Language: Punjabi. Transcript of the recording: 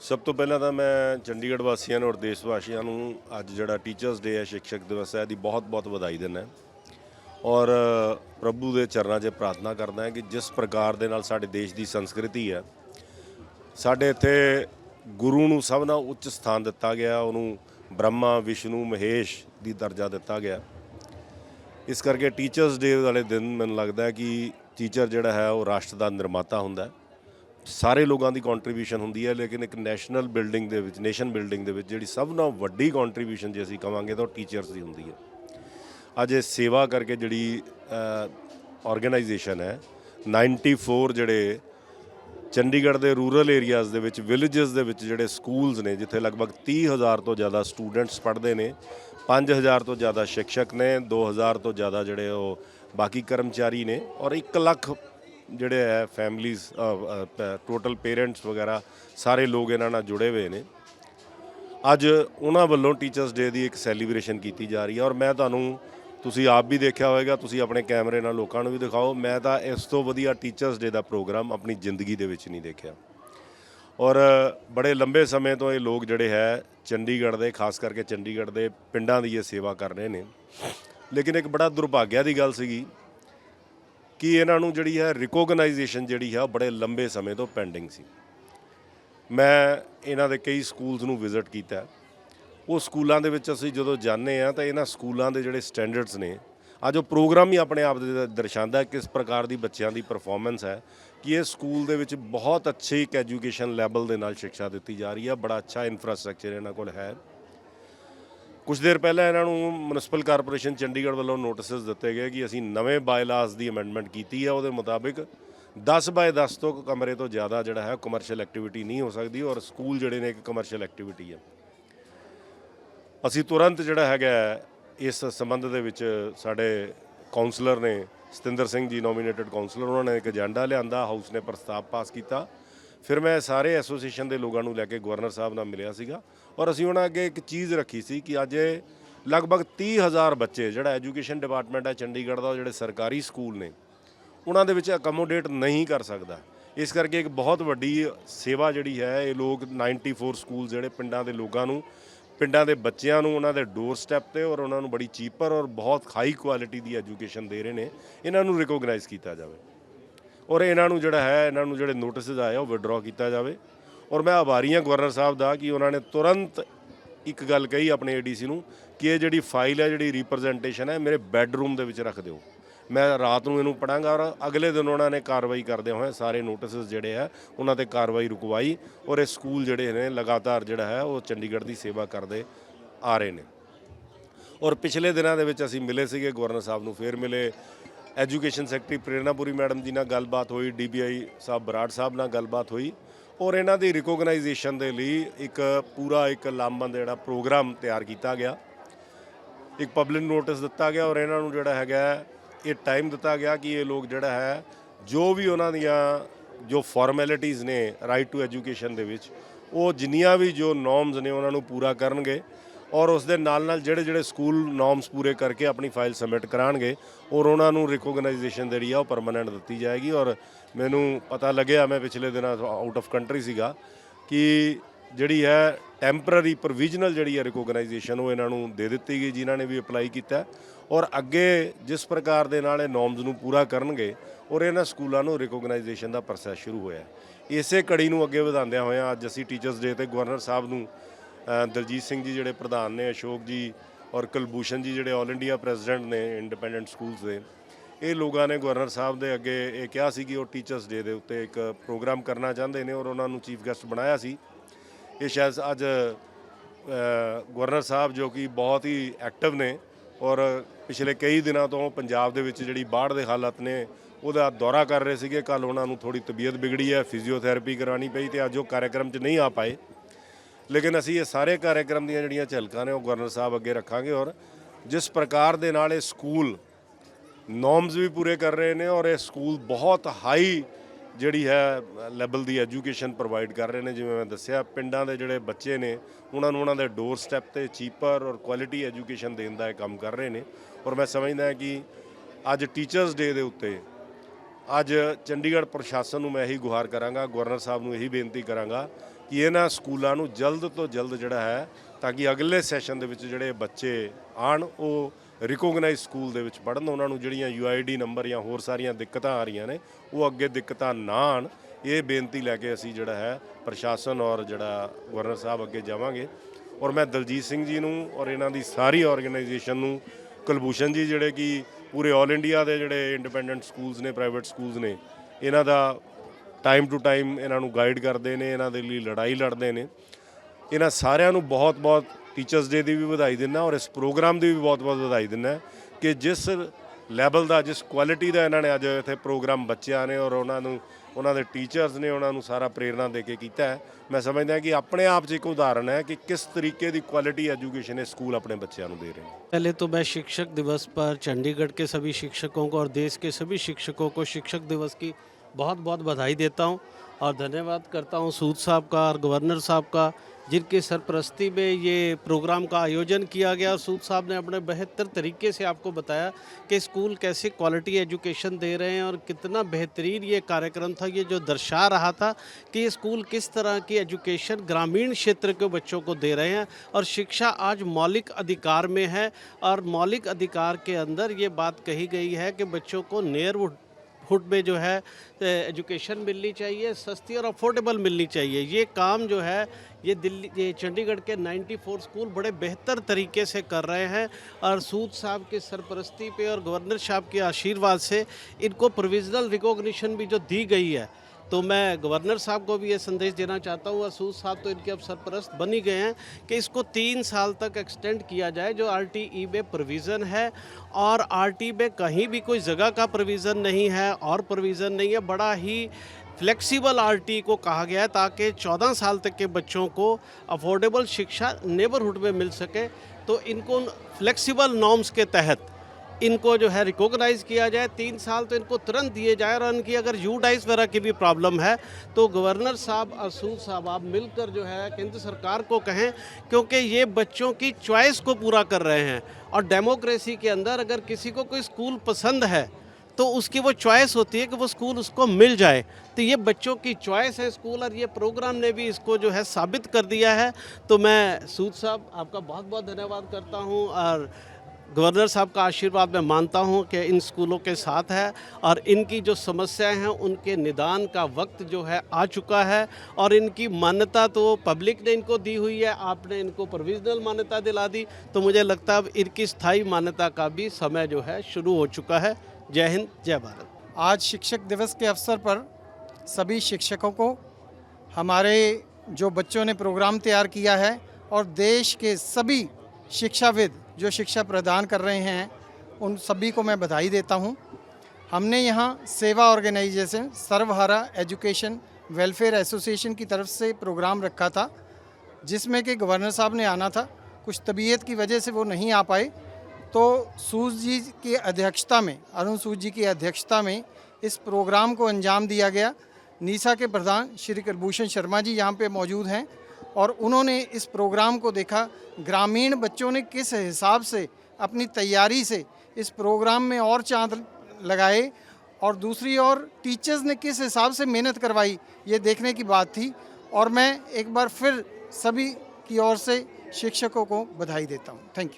ਸਭ ਤੋਂ ਪਹਿਲਾਂ ਤਾਂ ਮੈਂ ਚੰਡੀਗੜ੍ਹ ਵਾਸੀਆਂ ਨੂੰ ਔਰ ਦੇਸ਼ ਵਾਸੀਆਂ ਨੂੰ ਅੱਜ ਜਿਹੜਾ ਟੀਚਰਸ ਡੇ ਹੈ ਸਿੱਖਿਅਕ ਦਿਵਸ ਹੈ ਦੀ ਬਹੁਤ-ਬਹੁਤ ਵਧਾਈ ਦਿੰਦਾ ਔਰ ਪ੍ਰਭੂ ਦੇ ਚਰਨਾਂ 'ਚ ਪ੍ਰਾਰਥਨਾ ਕਰਦਾ ਹਾਂ ਕਿ ਜਿਸ ਪ੍ਰਕਾਰ ਦੇ ਨਾਲ ਸਾਡੇ ਦੇਸ਼ ਦੀ ਸੰਸਕ੍ਰਿਤੀ ਹੈ, ਸਾਡੇ ਇੱਥੇ ਗੁਰੂ ਨੂੰ ਸਭ ਨਾਲ ਉੱਚ ਸਥਾਨ ਦਿੱਤਾ ਗਿਆ, ਉਹਨੂੰ ਬ੍ਰਹਮਾ, ਵਿਸ਼ਨੂੰ, ਮਹੇਸ਼ ਦੀ ਦਰਜਾ ਦਿੱਤਾ ਗਿਆ। ਇਸ ਕਰਕੇ ਟੀਚਰਸ ਡੇ ਵਾਲੇ ਦਿਨ ਮੈਨੂੰ ਲੱਗਦਾ ਕਿ ਟੀਚਰ ਜਿਹੜਾ ਹੈ, ਉਹ ਰਾਸ਼ਟਰ ਦਾ ਨਿਰਮਾਤਾ ਹੁੰਦਾ ਹੈ। ਸਾਰੇ ਲੋਕਾਂ ਦੀ ਕੰਟਰੀਬਿਊਸ਼ਨ ਹੁੰਦੀ ਹੈ, ਲੇਕਿਨ ਇੱਕ ਨੈਸ਼ਨਲ ਬਿਲਡਿੰਗ ਦੇ ਵਿੱਚ ਨੇਸ਼ਨ ਬਿਲਡਿੰਗ ਦੇ ਵਿੱਚ ਜਿਹੜੀ ਸਭ ਨਾਲੋਂ ਵੱਡੀ ਕੰਟਰੀਬਿਊਸ਼ਨ ਜੇ ਅਸੀਂ ਕਵਾਂਗੇ ਤਾਂ ਉਹ ਟੀਚਰਸ ਦੀ ਹੁੰਦੀ ਹੈ। ਅੱਜ ਇਹ ਸੇਵਾ ਕਰਕੇ ਜਿਹੜੀ ਆਰਗੇਨਾਈਜੇਸ਼ਨ ਹੈ 94 ਜਿਹੜੇ ਚੰਡੀਗੜ੍ਹ ਦੇ ਰੂਰਲ ਏਰੀਆਜ਼ ਦੇ ਵਿੱਚ ਵਿਲੇजेस ਦੇ ਵਿੱਚ ਜਿਹੜੇ ਸਕੂਲਸ ਨੇ, ਜਿੱਥੇ ਲਗਭਗ 30000 ਤੋਂ ਜ਼ਿਆਦਾ ਸਟੂਡੈਂਟਸ ਪੜ੍ਹਦੇ ਨੇ 5000 ਤੋਂ ਜ਼ਿਆਦਾ ਸ਼ਿਕਸ਼ਕ ਨੇ 2000 ਤੋਂ ਜ਼ਿਆਦਾ ਜਿਹੜੇ ਉਹ ਬਾਕੀ ਕਰਮਚਾਰੀ ਨੇ, ਔਰ 1 ਲੱਖ ਜਿਹੜੇ ਹੈ ਫੈਮਲੀਜ਼ ਟੋਟਲ ਪੇਰੈਂਟਸ ਵਗੈਰਾ, ਸਾਰੇ ਲੋਕ ਇਹਨਾਂ ਨਾਲ ਜੁੜੇ ਹੋਏ ਨੇ। ਅੱਜ ਉਹਨਾਂ ਵੱਲੋਂ ਟੀਚਰਸ ਡੇ ਦੀ ਇੱਕ ਸੈਲੀਬ੍ਰੇਸ਼ਨ ਕੀਤੀ ਜਾ ਰਹੀ ਹੈ ਔਰ ਮੈਂ ਤੁਹਾਨੂੰ, ਤੁਸੀਂ ਆਪ ਵੀ ਦੇਖਿਆ ਹੋਵੇਗਾ, ਤੁਸੀਂ ਆਪਣੇ ਕੈਮਰੇ ਨਾਲ ਲੋਕਾਂ ਨੂੰ ਵੀ ਦਿਖਾਓ। ਮੈਂ ਤਾਂ ਇਸ ਤੋਂ ਵਧੀਆ ਟੀਚਰਸ ਡੇ ਦਾ ਪ੍ਰੋਗਰਾਮ ਆਪਣੀ ਜ਼ਿੰਦਗੀ ਦੇ ਵਿੱਚ ਨਹੀਂ ਦੇਖਿਆ। ਔਰ ਬੜੇ ਲੰਬੇ ਸਮੇਂ ਤੋਂ ਇਹ ਲੋਕ ਜਿਹੜੇ ਹੈ ਚੰਡੀਗੜ੍ਹ ਦੇ, ਖਾਸ ਕਰਕੇ ਚੰਡੀਗੜ੍ਹ ਦੇ ਪਿੰਡਾਂ ਦੀ ਇਹ ਸੇਵਾ ਕਰ ਰਹੇ ਨੇ। ਲੇਕਿਨ ਇੱਕ ਬੜਾ ਦੁਰਭਾਗਿਆ ਦੀ ਗੱਲ ਸੀਗੀ ਕਿ ਇਹਨਾਂ ਨੂੰ ਜਿਹੜੀ ਹੈ ਰਿਕੋਗਨਾਈਜੇਸ਼ਨ ਜਿਹੜੀ ਹੈ ਉਹ ਬੜੇ ਲੰਬੇ ਸਮੇਂ ਤੋਂ ਪੈਂਡਿੰਗ ਸੀ। ਮੈਂ ਇਹਨਾਂ ਦੇ ਕਈ ਸਕੂਲਸ ਨੂੰ ਵਿਜ਼ਿਟ ਕੀਤਾ ਉਹ ਸਕੂਲਾਂ ਦੇ ਵਿੱਚ ਅਸੀਂ ਜਦੋਂ ਜਾਂਦੇ ਆ ਤਾਂ ਇਹਨਾਂ ਸਕੂਲਾਂ ਦੇ ਜਿਹੜੇ ਸਟੈਂਡਰਡਸ ਨੇ, ਅੱਜ ਉਹ ਪ੍ਰੋਗਰਾਮ ਹੀ ਆਪਣੇ ਆਪ ਦੇ ਦਰਸਾਉਂਦਾ ਕਿਸ ਪ੍ਰਕਾਰ ਦੀ ਬੱਚਿਆਂ ਦੀ ਪਰਫਾਰਮੈਂਸ ਹੈ ਕਿ ਇਹ ਸਕੂਲ ਦੇ ਵਿੱਚ ਬਹੁਤ ਅੱਛੀ ਇੱਕ ਐਜੂਕੇਸ਼ਨ ਲੈਵਲ ਦੇ ਨਾਲ ਸਿੱਖਿਆ ਦਿੱਤੀ ਜਾ ਰਹੀ ਹੈ, ਬੜਾ ਅੱਛਾ ਇਨਫਰਾਸਟ੍ਰਕਚਰ ਇਹਨਾਂ ਕੋਲ ਹੈ। ਕੁਝ ਦੇਰ ਪਹਿਲਾਂ ਇਹਨਾਂ ਨੂੰ ਮਿਊਨਿਸਪਲ ਕਾਰਪੋਰੇਸ਼ਨ ਚੰਡੀਗੜ੍ਹ ਵੱਲੋਂ ਨੋਟਿਸਸ ਦਿੱਤੇ ਗਏ ਕਿ ਅਸੀਂ ਨਵੇਂ ਬਾਇਲਾਸ ਦੀ ਅਮੈਂਡਮੈਂਟ ਕੀਤੀ ਹੈ, ਉਹਦੇ ਮੁਤਾਬਿਕ 10 ਬਾਏ 10 ਤੋਂ ਕਮਰੇ ਤੋਂ ਜ਼ਿਆਦਾ ਜਿਹੜਾ ਹੈ ਕਮਰਸ਼ੀਅਲ ਐਕਟੀਵਿਟੀ ਨਹੀਂ ਹੋ ਸਕਦੀ ਔਰ ਸਕੂਲ ਜਿਹੜੇ ਨੇ ਇੱਕ ਕਮਰਸ਼ੀਅਲ ਐਕਟੀਵਿਟੀ ਹੈ। ਅਸੀਂ ਤੁਰੰਤ ਜਿਹੜਾ ਹੈਗਾ ਇਸ ਸੰਬੰਧ ਦੇ ਵਿੱਚ ਸਾਡੇ ਕਾਉਂਸਲਰ ਨੇ ਸਤਿੰਦਰ ਸਿੰਘ ਜੀ ਨੋਮੀਨੇਟਡ ਕਾਉਂਸਲਰ ਉਹਨਾਂ ਨੇ ਇੱਕ ਏਜੰਡਾ ਲਿਆਂਦਾ ਹਾਊਸ ਨੇ ਪ੍ਰਸਤਾਵ ਪਾਸ ਕੀਤਾ। ਫਿਰ ਮੈਂ ਸਾਰੇ ਐਸੋਸੀਏਸ਼ਨ ਦੇ ਲੋਕਾਂ ਨੂੰ ਲੈ ਕੇ ਗਵਰਨਰ ਸਾਹਿਬ ਨਾਲ ਮਿਲਿਆ ਸੀਗਾ ਔਰ ਅਸੀਂ ਉਹਨਾਂ ਅੱਗੇ ਇੱਕ ਚੀਜ਼ ਰੱਖੀ ਸੀ ਕਿ ਅੱਜ ਇਹ ਲਗਭਗ 30000 ਬੱਚੇ, ਜਿਹੜਾ ਐਜੂਕੇਸ਼ਨ ਡਿਪਾਰਟਮੈਂਟ ਹੈ ਚੰਡੀਗੜ੍ਹ ਦਾ ਜਿਹੜੇ ਸਰਕਾਰੀ ਸਕੂਲ ਨੇ, ਉਹਨਾਂ ਦੇ ਵਿੱਚ ਅਕਮੋਡੇਟ ਨਹੀਂ ਕਰ ਸਕਦਾ। ਇਸ ਕਰਕੇ ਇੱਕ ਬਹੁਤ ਵੱਡੀ ਸੇਵਾ ਜਿਹੜੀ ਹੈ, ਇਹ ਲੋਕ 94 ਸਕੂਲ ਜਿਹੜੇ ਪਿੰਡਾਂ ਦੇ ਲੋਕਾਂ ਨੂੰ, ਪਿੰਡਾਂ ਦੇ ਬੱਚਿਆਂ ਨੂੰ ਉਹਨਾਂ ਦੇ ਡੋਰ ਸਟੈਪ ਤੇ ਔਰ ਉਹਨਾਂ ਨੂੰ ਬੜੀ ਚੀਪਰ ਔਰ ਬਹੁਤ ਹਾਈ ਕੁਆਲਿਟੀ ਦੀ ਐਜੂਕੇਸ਼ਨ ਦੇ ਰਹੇ ਨੇ, ਇਹਨਾਂ ਨੂੰ ਰਿਕੋਗਨਾਈਜ਼ ਕੀਤਾ ਜਾਵੇ। ਔਰ ਇਹਨਾਂ ਨੂੰ ਜਿਹੜਾ ਹੈ, ਇਹਨਾਂ ਨੂੰ ਜਿਹੜੇ ਨੋਟਿਸਸ ਆਏ ਆ, ਉਹ ਵਿਡਰਾਅ ਕੀਤਾ ਜਾਵੇ। ਔਰ ਮੈਂ ਆਭਾਰੀ ਹਾਂ ਗਵਰਨਰ ਸਾਹਿਬ ਦਾ ਕਿ ਉਹਨਾਂ ਨੇ ਤੁਰੰਤ ਇੱਕ ਗੱਲ ਕਹੀ ਆਪਣੇ ਏਡੀਸੀ ਨੂੰ ਕਿ ਇਹ ਜਿਹੜੀ ਫਾਈਲ ਹੈ, ਜਿਹੜੀ ਰਿਪਰੈਜ਼ੈਂਟੇਸ਼ਨ ਹੈ ਮੇਰੇ ਬੈੱਡਰੂਮ ਦੇ ਵਿੱਚ ਰੱਖ ਦਿਓ। ਮੈਂ ਰਾਤ ਨੂੰ ਇਹਨੂੰ ਪੜਾਂਗਾ ਔਰ ਅਗਲੇ ਦਿਨ ਉਹਨਾਂ ਨੇ ਕਾਰਵਾਈ ਕਰਦੇ ਹੋਏ ਸਾਰੇ ਨੋਟਿਸਸ ਜਿਹੜੇ ਆ, ਉਹਨਾਂ ਤੇ ਕਾਰਵਾਈ ਰੁਕਵਾਈ ਔਰ ਇਹ ਸਕੂਲ ਜਿਹੜੇ ਨੇ, ਲਗਾਤਾਰ ਜਿਹੜਾ ਹੈ, ਉਹ ਚੰਡੀਗੜ੍ਹ ਦੀ ਸੇਵਾ ਕਰਦੇ ਆ ਰਹੇ ਨੇ। ਔਰ ਪਿਛਲੇ ਦਿਨਾਂ ਦੇ ਵਿੱਚ ਅਸੀਂ ਮਿਲੇ ਸੀਗੇ, ਗਵਰਨਰ ਸਾਹਿਬ ਨੂੰ ਫੇਰ ਮਿਲੇ। ਐਜੂਕੇਸ਼ਨ ਸੈਕਟਰੀ ਪ੍ਰੇਰਨਾਪੁਰੀ ਮੈਡਮ ਜੀ ਨਾਲ ਗੱਲਬਾਤ ਹੋਈ, ਡੀਬੀਆਈ ਸਾਹਿਬ ਬਰਾੜ ਸਾਹਿਬ ਨਾਲ ਗੱਲਬਾਤ ਹੋਈ ਔਰ ਇਹਨਾਂ ਦੀ ਰਿਕੋਗਨਾਈਜੇਸ਼ਨ ਦੇ ਲਈ ਇੱਕ ਪੂਰਾ ਇੱਕ ਲਾਮਬੰਦ ਜਿਹੜਾ ਪ੍ਰੋਗਰਾਮ ਤਿਆਰ ਕੀਤਾ ਗਿਆ। ਇੱਕ ਪਬਲਿਕ ਨੋਟਿਸ ਦਿੱਤਾ ਗਿਆ ਔਰ ਇਹਨਾਂ ਨੂੰ ਜਿਹੜਾ ਹੈਗਾ ਇਹ ਟਾਈਮ ਦਿੱਤਾ ਗਿਆ ਕਿ ਇਹ ਲੋਕ ਜਿਹੜਾ ਹੈ, ਜੋ ਵੀ ਉਹਨਾਂ ਦੀਆਂ ਜੋ ਫਾਰਮੈਲਿਟੀਆਂ ਨੇ ਰਾਈਟ ਟੂ ਐਜੂਕੇਸ਼ਨ ਦੇ ਵਿੱਚ, ਉਹ ਜਿੰਨੀਆਂ ਵੀ ਜੋ ਨੋਰਮਸ ਨੇ ਉਹਨਾਂ ਨੂੰ ਪੂਰਾ ਕਰਨਗੇ। ਔਰ ਉਸ ਦੇ ਨਾਲ ਨਾਲ ਜਿਹੜੇ ਜਿਹੜੇ ਸਕੂਲ ਨੋਰਮਸ ਪੂਰੇ ਕਰਕੇ ਆਪਣੀ ਫਾਈਲ ਸਬਮਿਟ ਕਰਾਣਗੇ, ਔਰ ਉਹਨਾਂ ਨੂੰ ਰਿਕੋਗਨਾਈਜੇਸ਼ਨ ਜਿਹੜੀ ਆ ਉਹ ਪਰਮਨੈਂਟ ਦਿੱਤੀ ਜਾਏਗੀ। ਔਰ ਮੈਨੂੰ ਪਤਾ ਲੱਗਿਆ, ਮੈਂ ਪਿਛਲੇ ਦਿਨਾਂ ਆਊਟ ਆਫ ਕੰਟਰੀ ਸੀਗਾ, ਕਿ ਜਿਹੜੀ ਹੈ ਟੈਂਪਰਰੀ ਪ੍ਰੋਵੀਜ਼ਨਲ ਜਿਹੜੀ ਹੈ ਰਿਕੋਗਨਾਈਜੇਸ਼ਨ ਉਹ ਇਹਨਾਂ ਨੂੰ ਦੇ ਦਿੱਤੀ ਗਈ, ਜਿਨ੍ਹਾਂ ਨੇ ਵੀ ਅਪਲਾਈ ਕੀਤਾ। ਔਰ ਅੱਗੇ ਜਿਸ ਪ੍ਰਕਾਰ ਦੇ ਨਾਲ ਇਹ ਨੋਰਮਸ ਨੂੰ ਪੂਰਾ ਕਰਨਗੇ, ਔਰ ਇਹਨਾਂ ਸਕੂਲਾਂ ਨੂੰ ਰਿਕੋਗਨਾਈਜੇਸ਼ਨ ਦਾ ਪ੍ਰੋਸੈਸ ਸ਼ੁਰੂ ਹੋਇਆ। ਇਸੇ ਕੜੀ ਨੂੰ ਅੱਗੇ ਵਧਾਉਂਦਿਆਂ ਹੋਇਆਂ ਅੱਜ ਅਸੀਂ ਟੀਚਰਸ ਡੇ ਤੇ ਗਵਰਨਰ ਸਾਹਿਬ ਨੂੰ ਦਲਜੀਤ ਸਿੰਘ ਜੀ ਜਿਹੜੇ ਪ੍ਰਧਾਨ ਨੇ, ਅਸ਼ੋਕ ਜੀ ਔਰ ਕੁਲਭੂਸ਼ਣ ਜੀ ਜਿਹੜੇ ਆਲ ਇੰਡੀਆ ਪ੍ਰੈਜ਼ੀਡੈਂਟ ਨੇ ਇੰਡੀਪੈਂਡੈਂਟ ਸਕੂਲਸ ਦੇ, ਇਹ ਲੋਕਾਂ ਨੇ ਗਵਰਨਰ ਸਾਹਿਬ ਦੇ ਅੱਗੇ ਇਹ ਕਿਹਾ ਸੀ ਕਿ ਉਹ ਟੀਚਰਸ ਡੇ ਦੇ ਉੱਤੇ ਇੱਕ ਪ੍ਰੋਗਰਾਮ ਕਰਨਾ ਚਾਹੁੰਦੇ ਨੇ ਔਰ ਉਹਨਾਂ ਨੂੰ ਚੀਫ ਗੈਸਟ ਬਣਾਇਆ ਸੀ। ਇਹ ਸ਼ਾਇਦ ਅੱਜ ਗਵਰਨਰ ਸਾਹਿਬ ਜੋ ਕਿ ਬਹੁਤ ਹੀ ਐਕਟਿਵ ਨੇ ਔਰ ਪਿਛਲੇ ਕਈ ਦਿਨਾਂ ਤੋਂ ਪੰਜਾਬ ਦੇ ਵਿੱਚ ਜਿਹੜੀ ਬਾੜ ਦੇ ਹਾਲਤ ਨੇ, ਉਹਦਾ ਦੌਰਾ ਕਰ ਰਹੇ ਸੀਗੇ। ਕੱਲ ਉਹਨਾਂ ਨੂੰ ਥੋੜੀ ਤਬੀਅਤ ਵਿਗੜੀ ਹੈ ਫਿਜ਼ੀਓਥੈਰੇਪੀ ਕਰਾਣੀ ਪਈ ਤੇ ਅੱਜ ਉਹ ਕਾਰਜਕ੍ਰਮ 'ਚ ਨਹੀਂ ਆ ਪਾਏ। ਲੇਕਿਨ ਅਸੀਂ ਇਹ ਸਾਰੇ ਕਾਰਜਕ੍ਰਮ ਦੀਆਂ ਜਿਹੜੀਆਂ ਝਲਕਾਂ ਨੇ ਉਹ ਗਵਰਨਰ ਸਾਹਿਬ ਅੱਗੇ ਰੱਖਾਂਗੇ ਔਰ ਜਿਸ ਪ੍ਰਕਾਰ ਦੇ ਨਾਲ ਇਹ ਸਕੂਲ ਨੋਰਮਸ ਵੀ ਪੂਰੇ ਕਰ ਰਹੇ ਨੇ ਔਰ ਇਹ ਸਕੂਲ ਬਹੁਤ ਹਾਈ ਜਿਹੜੀ ਹੈ ਲੈਵਲ ਦੀ ਐਜੂਕੇਸ਼ਨ ਪ੍ਰੋਵਾਈਡ ਕਰ ਰਹੇ ਨੇ, ਜਿਵੇਂ ਮੈਂ ਦੱਸਿਆ, ਪਿੰਡਾਂ ਦੇ ਜਿਹੜੇ ਬੱਚੇ ਨੇ, ਉਹਨਾਂ ਨੂੰ ਉਹਨਾਂ ਦੇ ਡੋਰ ਸਟੈਪ ਤੇ ਚੀਪਰ ਔਰ ਕੁਆਲਿਟੀ ਐਜੂਕੇਸ਼ਨ ਦੇਣ ਦਾ ਇਹ ਕੰਮ ਕਰ ਰਹੇ ਨੇ ਔਰ ਮੈਂ ਸਮਝਦਾ ਕਿ ਅੱਜ ਟੀਚਰਸ ਡੇ ਦੇ ਉੱਤੇ ਅੱਜ ਚੰਡੀਗੜ੍ਹ ਪ੍ਰਸ਼ਾਸਨ ਨੂੰ ਮੈਂ ਇਹੀ ਗੁਹਾਰ ਕਰਾਂਗਾ, ਗਵਰਨਰ ਸਾਹਿਬ ਨੂੰ ਇਹੀ ਬੇਨਤੀ ਕਰਾਂਗਾ ਕਿ ਇਹਨਾਂ ਸਕੂਲਾਂ ਨੂੰ ਜਲਦ ਤੋਂ ਜਲਦ ਜਿਹੜਾ ਹੈ, ਤਾਂ ਕਿ ਅਗਲੇ ਸੈਸ਼ਨ ਦੇ ਵਿੱਚ ਜਿਹੜੇ ਬੱਚੇ ਆਣ ਉਹ ਰਿਕੋਗਨਾਈਜ਼ ਸਕੂਲ ਦੇ ਵਿੱਚ ਪੜ੍ਹਨ, ਉਹਨਾਂ ਨੂੰ ਜਿਹੜੀਆਂ ਯੂਆਈਡੀ ਨੰਬਰ ਜਾਂ ਹੋਰ ਸਾਰੀਆਂ ਦਿੱਕਤਾਂ ਆ ਰਹੀਆਂ ਨੇ, ਉਹ ਅੱਗੇ ਦਿੱਕਤਾਂ ਨਾ ਆਣ ਇਹ ਬੇਨਤੀ ਲੈ ਕੇ ਅਸੀਂ ਜਿਹੜਾ ਹੈ, ਪ੍ਰਸ਼ਾਸਨ ਔਰ ਜਿਹੜਾ ਗਵਰਨਰ ਸਾਹਿਬ ਅੱਗੇ ਜਾਵਾਂਗੇ। ਔਰ ਮੈਂ ਦਲਜੀਤ ਸਿੰਘ ਜੀ ਨੂੰ ਔਰ ਇਹਨਾਂ ਦੀ ਸਾਰੀ ਆਰਗੇਨਾਈਜੇਸ਼ਨ ਨੂੰ, ਕੁਲਭੂਸ਼ਣ ਜੀ ਜਿਹੜੇ ਕਿ ਪੂਰੇ 올 ਇੰਡੀਆ ਦੇ ਜਿਹੜੇ ਇੰਡੀਪੈਂਡੈਂਟ ਸਕੂਲਸ ਨੇ ਪ੍ਰਾਈਵੇਟ ਸਕੂਲਸ ਨੇ, ਇਹਨਾਂ ਦਾ ਟਾਈਮ ਟੂ ਟਾਈਮ ਇਹਨਾਂ ਨੂੰ ਗਾਈਡ ਕਰਦੇ ਨੇ, ਇਹਨਾਂ ਦੇ ਲਈ ਲੜਾਈ ਲੜਦੇ ਨੇ। ਇਹਨਾਂ ਸਾਰਿਆਂ ਨੂੰ ਬਹੁਤ-ਬਹੁਤ ਟੀਚਰਸ ਡੇ ਦੀ ਵੀ ਵਧਾਈ ਦਿੰਦਾ ਔਰ ਇਸ ਪ੍ਰੋਗਰਾਮ ਦੀ ਵੀ ਬਹੁਤ-ਬਹੁਤ ਵਧਾਈ ਦਿੰਦਾ ਕਿ ਜਿਸ ਲੈਵਲ ਦਾ, ਜਿਸ ਕੁਆਲਿਟੀ ਦਾ ਇਹਨਾਂ ਨੇ ਅੱਜ ਇੱਥੇ ਪ੍ਰੋਗਰਾਮ ਬੱਚਿਆਂ ਨੇ ਔਰ ਉਹਨਾਂ ਨੂੰ ਉਹਨਾਂ ਦੇ ਟੀਚਰਸ ਨੇ ਉਹਨਾਂ ਨੂੰ ਸਾਰਾ ਪ੍ਰੇਰਣਾ ਦੇ ਕੇ ਕੀਤਾ ਹੈ ਮੈਂ ਸਮਝਦਾ ਕਿ ਆਪਣੇ ਆਪ 'ਚ ਇੱਕ ਉਦਾਹਰਣ ਹੈ ਕਿ ਕਿਸ ਤਰੀਕੇ ਦੀ ਕੁਆਲਿਟੀ ਐਜੂਕੇਸ਼ਨ ਇਹ ਸਕੂਲ ਆਪਣੇ ਬੱਚਿਆਂ ਨੂੰ ਦੇ ਰਹੇ ਨੇ पहले तो मैं शिक्षक दिवस पर चंडीगढ़ के सभी शिक्षकों को और देश के सभी शिक्षकों को शिक्षक दिवस की बहुत बहुत बधाई देता हूं और धन्यवाद करता हूं सूद साहब का और गवर्नर साहब का जिनकी सरपरस्ती में ये प्रोग्राम का आयोजन किया गया। और सूद साहब ने अपने बेहतर तरीके से आपको बताया कि स्कूल कैसे क्वालिटी एजुकेशन दे रहे हैं और कितना बेहतरीन ये कार्यक्रम था, ये जो दर्शा रहा था कि ये स्कूल किस तरह की एजुकेशन ग्रामीण क्षेत्र के बच्चों को दे रहे हैं और शिक्षा आज मौलिक अधिकार में है और मौलिक अधिकार के अंदर ये बात कही गई है कि बच्चों को नियर हुड में जो है एजुकेशन मिलनी चाहिए, सस्ती और अफोर्डेबल मिलनी चाहिए। ये काम जो है, ये दिल्ली, ये चंडीगढ़ के 94 स्कूल बड़े बेहतर तरीके से कर रहे हैं। और सूद साहब की सरपरस्ती पे और गवर्नर साहब के आशीर्वाद से इनको प्रोविजनल रिकॉग्निशन भी जो दी गई है तो मैं गवर्नर साहब को भी ये संदेश देना चाहता हूँ असूद साहब तो इनके अब सरपरस्त बन ही गए हैं कि इसको तीन साल तक एक्सटेंड किया जाए, जो आरटीई में प्रोविज़न है और आरटी में कहीं भी कोई जगह का प्रोविज़न नहीं है और प्रोविज़न नहीं है। बड़ा ही फ्लेक्सिबल आरटी को कहा गया है ताकि 14 साल तक के बच्चों को अफोर्डेबल शिक्षा नेबरहुड में मिल सके। तो इनको फ्लेक्सिबल नॉर्म्स के तहत इनको जो है रिकॉग्नाइज किया जाए, तीन साल तो इनको तुरंत दिए जाए और इनकी अगर यू डाइस वगैरह की भी प्रॉब्लम है तो गवर्नर साहब असूद साहब, आप मिलकर जो है केंद्र सरकार को कहें, क्योंकि ये बच्चों की चॉइस को पूरा कर रहे हैं। और डेमोक्रेसी के अंदर अगर किसी को कोई स्कूल पसंद है तो उसकी वो चॉइस होती है कि वो स्कूल उसको मिल जाए। तो ये बच्चों की चॉइस है स्कूल और ये प्रोग्राम ने भी इसको जो है साबित कर दिया है। तो मैं सूद साहब, आपका बहुत बहुत धन्यवाद करता हूँ और गवर्नर साहब का आशीर्वाद मैं मानता हूँ कि इन स्कूलों के साथ है और इनकी जो समस्याएँ हैं, उनके निदान का वक्त जो है आ चुका है और इनकी मान्यता तो पब्लिक ने इनको दी हुई है, आपने इनको प्रोविजनल मान्यता दिला दी। तो मुझे लगता है अब इनकी स्थायी मान्यता का भी समय जो है शुरू हो चुका है। जय हिंद, जय भारत। आज शिक्षक दिवस के अवसर पर सभी शिक्षकों को हमारे जो बच्चों ने प्रोग्राम तैयार किया है और देश के सभी शिक्षाविद जो शिक्षा प्रदान कर रहे हैं, उन सभी को मैं बधाई देता हूँ। हमने यहाँ सेवा ऑर्गेनाइजेशन, सर्वहारा एजुकेशन, वेलफेयर एसोसिएशन की तरफ़ से प्रोग्राम रखा था, जिसमें कि गवर्नर साहब ने आना था। कुछ तबीयत की वजह से वो नहीं आ पाए। तो सूज जी की अध्यक्षता में, अरुण सूद जी की अध्यक्षता में इस प्रोग्राम को अंजाम दिया गया। नीसा के प्रधान श्री कुलभूषण शर्मा जी यहाँ पे मौजूद हैं। और उन्होंने इस प्रोग्राम को देखा, ग्रामीण बच्चों ने किस हिसाब से अपनी तैयारी से इस प्रोग्राम में और चाँद लगाए और दूसरी ओर टीचर्स ने किस हिसाब से मेहनत करवाई, ये देखने की बात थी और मैं एक बार फिर सभी की ओर से शिक्षकों को बधाई देता हूँ। Thank you.